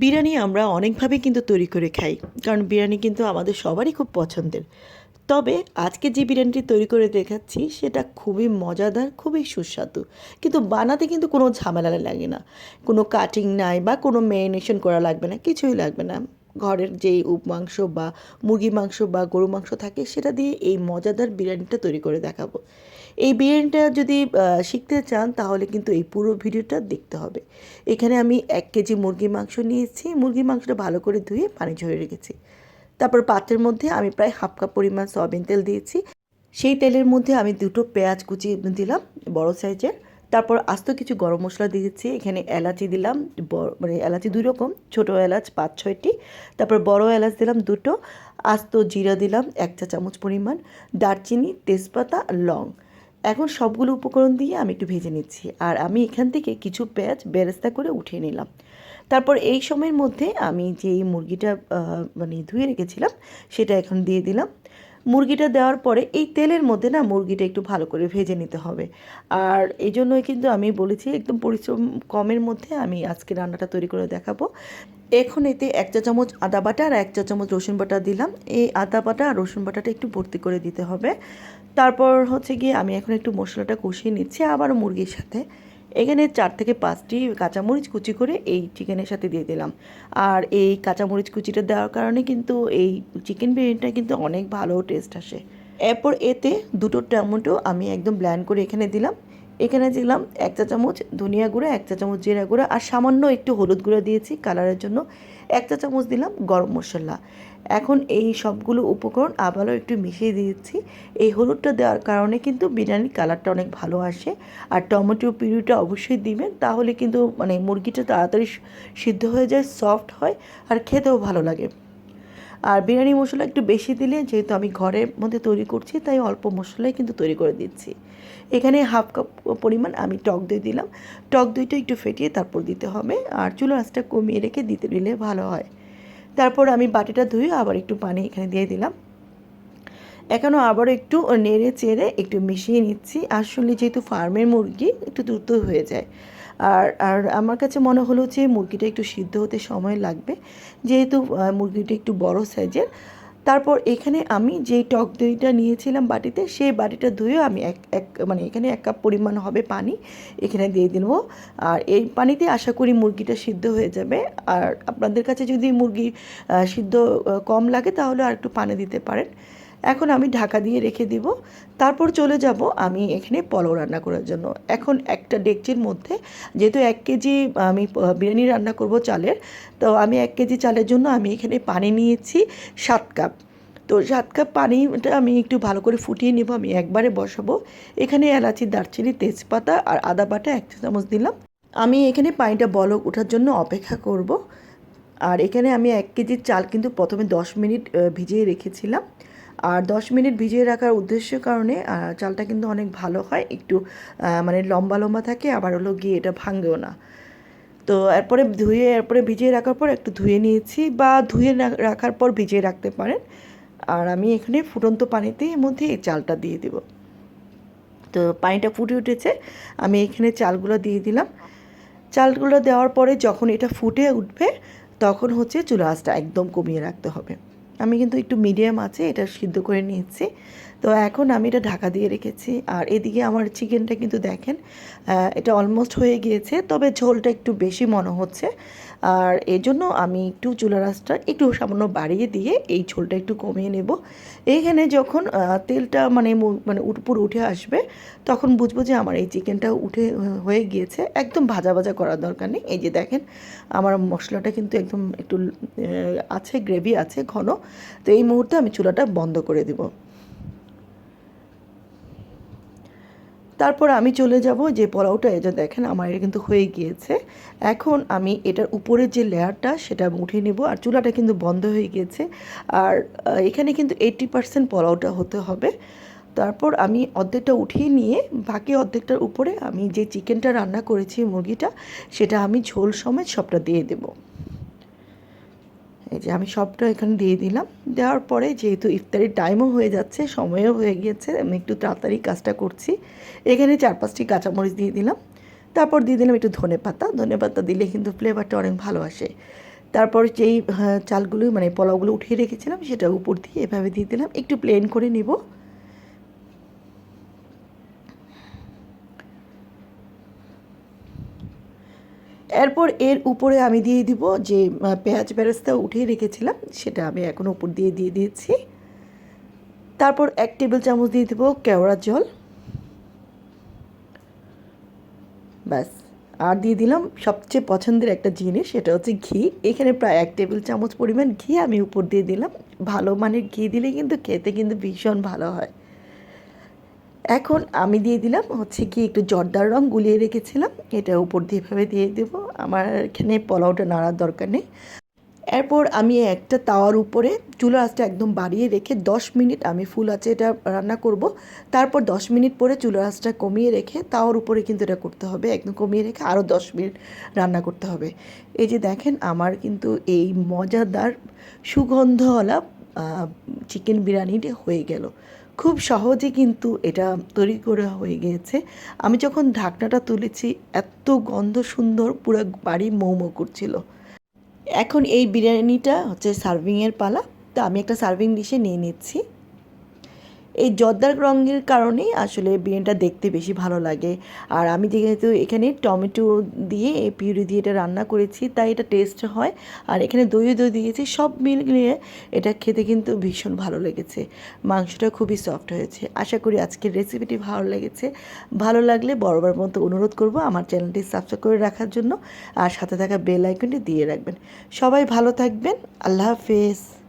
বিরিয়ানি আমরা অনেকভাবে কিন্তু তৈরি করে খাই, কারণ বিরিয়ানি কিন্তু আমাদের সবারই খুব পছন্দের। তবে আজকে যে বিরিয়ানিটি তৈরি করে দেখাচ্ছি, সেটা খুবই মজাদার, খুবই সুস্বাদু। কিন্তু বানাতে কিন্তু কোনো ঝামেলা লাগে না। কোনো কাটিং নাই বা কোনো ম্যারিনেশন করা লাগবে না, কিছুই লাগবে না। ঘরের যেই উপ মাংস বা মুরগি মাংস বা গরু মাংস থাকে, সেটা দিয়ে এই মজাদার বিরিয়ানিটা তৈরি করে দেখাবো। এই বিরিয়ানিটা যদি শিখতে চান, তাহলে কিন্তু এই পুরো ভিডিওটা দেখতে হবে। এখানে আমি এক কেজি মুরগি মাংস নিয়েছি। মুরগি মাংসটা ভালো করে ধুয়ে পানি ঝরে রেখেছি। তারপর পাত্রের মধ্যে আমি প্রায় হাফ কাপ পরিমাণ সয়াবিন তেল দিয়েছি। সেই তেলের মধ্যে আমি দুটো পেঁয়াজ কুচি দিলাম, বড় সাইজের। তারপর আস্ত কিছু গরম মশলা দিয়েছি। এখানে এলাচি দিলাম মানে এলাচি দুই রকম, ছোটো এলাচ পাঁচ, ছয়টি। তারপর বড় এলাচ দিলাম দুটো। আস্ত জিরা দিলাম এক চা চামচ পরিমাণ। দারচিনি, তেজপাতা, লং। এখন সবগুলো উপকরণ দিয়ে আমি একটু ভেজে নিচ্ছি। আর আমি এখান থেকে কিছু পেঁয়াজ বেরেস্তা করে উঠিয়ে নিলাম। তারপর এই সময়ের মধ্যে আমি যেই মুরগিটা মানে ধুয়ে রেখেছিলাম, সেটা এখন দিয়ে দিলাম। মুরগিটা দেওয়ার পরে এই তেলের মধ্যে না মুরগিটা একটু ভালো করে ভেজে নিতে হবে। আর এই জন্যই কিন্তু আমি বলেছি একদম পরিশ্রম কমের মধ্যে আমি আজকে রান্নাটা তৈরি করে দেখাবো। এখন এতে এক চা চামচ আদা বাটা আর এক চা চামচ রসুন বাটা দিলাম। এই আদা বাটা আর রসুন বাটাটা একটু ভর্তি করে দিতে হবে। তারপর হচ্ছে গিয়ে আমি এখন একটু মশলাটা কষিয়ে নিচ্ছি, আবার মুরগির সাথে। এখানে চার থেকে পাঁচটি কাঁচামরিচ কুচি করে এই চিকেনের সাথে দিয়ে দিলাম। আর এই কাঁচামরিচ কুচিটা দেওয়ার কারণে কিন্তু এই চিকেন বিরিয়ানিটা কিন্তু অনেক ভালো টেস্ট আসে। এরপর এতে দুটো টমেটো আমি একদম ব্ল্যান্ড করে এখানে দিলাম। এখানে দিলাম এক চা চামচ ধনিয়া গুঁড়া, এক চা চামচ জিরা গুঁড়া আর সামান্য একটু হলুদ গুঁড়া দিয়েছি কালারের জন্য। এক চা চামচ দিলাম গরম মশলা। এখন এই সবগুলো উপকরণ আবারও একটু মিশিয়ে দিয়েছি। এই হলুদটা দেওয়ার কারণে কিন্তু বিরিয়ানির কালারটা অনেক ভালো আসে। আর টমেটো পিউরিটা অবশ্যই দিবেন, তাহলে কিন্তু মানে মুরগিটা তাড়াতাড়ি সিদ্ধ হয়ে যায়, সফট হয় আর খেতেও ভালো লাগে। আর বিরিয়ানি মশলা একটু বেশি দিলে, যেহেতু আমি ঘরের মধ্যে তৈরি করছি, তাই অল্প মশলাই কিন্তু তৈরি করে দিচ্ছি। এখানে হাফ কাপ পরিমাণ আমি টক দই দিলাম। টক দইটা একটু ফেটিয়ে তারপর দিতে হবে, আর চুলো আঁচটা কমিয়ে রেখে দিতে দিলে ভালো হয়। তারপর আমি বাটিটা ধুয়ে আবার একটু পানি এখানে দিয়ে দিলাম। এখনও আবার একটু নেড়ে চেড়ে একটু মিশিয়ে নিচ্ছি। আসলে যেহেতু ফার্মের মুরগি, একটু দ্রুত হয়ে যায়। আর আর আমার কাছে মনে হলো যে মুরগিটা একটু সিদ্ধ হতে সময় লাগবে। যেহেতু মুরগিটা একটু বড় সাইজের। তারপর এখানে আমি যেই টক দইটা নিয়েছিলাম বাটিতে, সেই বাটিটা ধুয়ে আমি এক এক মানে এখানে এক কাপ পরিমাণ হবে পানি এখানে দিয়ে দেব। আর এই পানিতে আশা করি মুরগিটা সিদ্ধ হয়ে যাবে। আর আপনাদের কাছে যদি মুরগি সিদ্ধ কম লাগে তাহলে আর একটু পানি দিতে পারেন। এখন আমি ঢাকা দিয়ে রেখে দিব। তারপর চলে যাব আমি এখানে পোলাও রান্না করার জন্য। এখন একটা ডেকচির মধ্যে, যেহেতু এক কেজি আমি বিরিয়ানি রান্না করব চালের, তো আমি এক কেজি চালের জন্য আমি এখানে পানি নিয়েছি সাত কাপ। তো সাত কাপ পানিটা আমি একটু ভালো করে ফুটিয়ে নেব, আমি একবারে বসাবো। এখানে এলাচি, দারচিনি, তেজপাতা আর আদা বাটা এক চামচ দিলাম। আমি এখানে পানিটা বলক ওঠার জন্য অপেক্ষা করব। আর এখানে আমি এক কেজির চাল কিন্তু প্রথমে দশ মিনিট ভিজিয়ে রেখেছিলাম। আর দশ মিনিট ভিজিয়ে রাখার উদ্দেশ্যের কারণে চালটা কিন্তু অনেক ভালো হয়। একটু মানে লম্বা লম্বা থাকে, আবার হলো গিয়ে এটা ভাঙবেও না। তো এরপরে ধুয়ে, এরপরে ভিজিয়ে রাখার পর একটু ধুয়ে নিয়েছি বা ধুয়ে রাখার পর ভিজিয়ে রাখতে পারেন। আর আমি এখানে ফুটন্ত পানিতে এর মধ্যে এই চালটা দিয়ে দেব। তো পানিটা ফুটে উঠেছে, আমি এখানে চালগুলো দিয়ে দিলাম। চালগুলো দেওয়ার পরে যখন এটা ফুটে উঠবে, তখন হচ্ছে চুলা আঁচটা একদম কমিয়ে রাখতে হবে। আমি কিন্তু একটু মিডিয়াম আছে, এটা সিদ্ধ করে নিয়েছি। তো এখন আমি এটা ঢাকা দিয়ে রেখেছি। আর এদিকে আমার চিকেনটা কিন্তু দেখেন এটা অলমোস্ট হয়ে গিয়েছে, তবে ঝোলটা একটু বেশি মনে হচ্ছে। আর এই জন্য আমি একটু চুলা রাসটা একটু সামান্য বাড়িয়ে দিয়ে এই ঝোলটা একটু কমিয়ে নেব। এইখানে যখন তেলটা মানে মানে উপর উঠে আসবে, তখন বুঝব যে আমার এই চিকেনটা উঠে হয়ে গিয়েছে। একদম ভাজা ভাজা করার দরকার নেই। এই যে দেখেন, আমার মশলাটা কিন্তু একদম একটু আছে গ্রেভি আছে, ঘন। তো এই মুহূর্তে আমি চুলাটা বন্ধ করে দেব। তারপর আমি চলে যাব যে পোলাওটা এটা দেখেন আমার এটা কিন্তু হয়ে গিয়েছে। এখন আমি এটার উপরের যে লেয়ারটা, সেটা উঠিয়ে নেব। আর চুলাটা কিন্তু বন্ধ হয়ে গিয়েছে। আর এখানে কিন্তু এইট্টি পার্সেন্ট পোলাওটা হতে হবে। তারপর আমি অর্ধেকটা উঠিয়ে নিয়ে, বাকি অর্ধেকটার উপরে আমি যে চিকেনটা রান্না করেছি মুরগিটা, সেটা আমি ঝোল সমেত সবটা দিয়ে দেবো। যে আমি সবটা এখানে দিয়ে দিলাম। দেওয়ার পরে যেহেতু ইফতারির টাইমও হয়ে যাচ্ছে সময়ও হয়ে গিয়েছে আমি একটু তাড়াতাড়ি কাজটা করছি। এখানে চার পাঁচটি কাঁচামরিচ দিয়ে দিলাম। তারপর দিয়ে দিলাম একটু ধনে পাতা। ধনে পাতা দিলে কিন্তু ফ্লেভারটা অনেক ভালো আসে। তারপর যেই হ্যাঁ, চালগুলো মানে পোলাওগুলো উঠিয়ে রেখেছিলাম সেটা উপর দিয়ে এভাবে দিয়ে দিলাম। একটু প্লেন করে নিব। এরপর এর উপরে আমি দিয়ে দিব যে পেঁয়াজ বেরেস্তা উঠিয়ে রেখেছিলাম, সেটা আমি এখন উপর দিয়ে দিয়ে দিয়েছি। তারপর এক টেবিল চামচ দিয়ে দেবো কেওড়া জল। ব্যাস, আর দিয়ে দিলাম সবচেয়ে পছন্দের একটা জিনিস, সেটা হচ্ছে ঘি। এখানে প্রায় এক টেবিল চামচ পরিমাণ ঘি আমি উপর দিয়ে দিলাম। ভালো মানের ঘি দিলে কিন্তু খেতে কিন্তু ভীষণ ভালো হয়। এখন আমি দিয়ে দিলাম হচ্ছে কি একটু জর্দার রং গুলিয়ে রেখেছিলাম। এটা উপর দিয়ে এভাবে দিয়ে দেবো। আমার এখানে পোলাওটা নাড়ার দরকার নেই। এরপর আমি একটা তাওয়ার উপরে চুলা আঁচটা একদম বাড়িয়ে রেখে দশ মিনিট আমি ফুল আঁচে এটা রান্না করব। তারপর দশ মিনিট পরে চুলা আঁচটা কমিয়ে রেখে তাওয়ার উপরে কিন্তু এটা করতে হবে। একদম কমিয়ে রেখে আরও দশ মিনিট রান্না করতে হবে। এই যে দেখেন আমার কিন্তু এই মজাদার সুগন্ধওয়ালা চিকেন বিরিয়ানিটা হয়ে গেল। খুব সহজে কিন্তু এটা তৈরি করা হয়ে গিয়েছে। আমি যখন ঢাকনাটা তুলেছি, এত গন্ধ সুন্দর পুরো বাড়ি মৌমো করছিল। এখন এই বিরিয়ানিটা হচ্ছে সার্ভিংয়ের পালা। তো আমি একটা সার্ভিং ডিশে নিয়ে নিচ্ছি। এই জর্দার রঙের কারণেই আসলে বিরিয়ানিটা দেখতে বেশি ভালো লাগে। আর আমি যেহেতু এখানে টমেটো দিয়ে এই পিউরি দিয়ে এটা রান্না করেছি, তাই এটা টেস্ট হয়। আর এখানে দইও দই দিয়েছি, সব মিল মিলিয়ে এটা খেতে কিন্তু ভীষণ ভালো লেগেছে। মাংসটা খুবই সফট হয়েছে। আশা করি আজকের রেসিপিটি ভালো লেগেছে। ভালো লাগলে বরাবর মতো অনুরোধ করব আমার চ্যানেলটি সাবস্ক্রাইব করে রাখার জন্য। আর সাথে থাকা বেল আইকনটি দিয়ে রাখবেন। সবাই ভালো থাকবেন। আল্লাহ হাফেজ।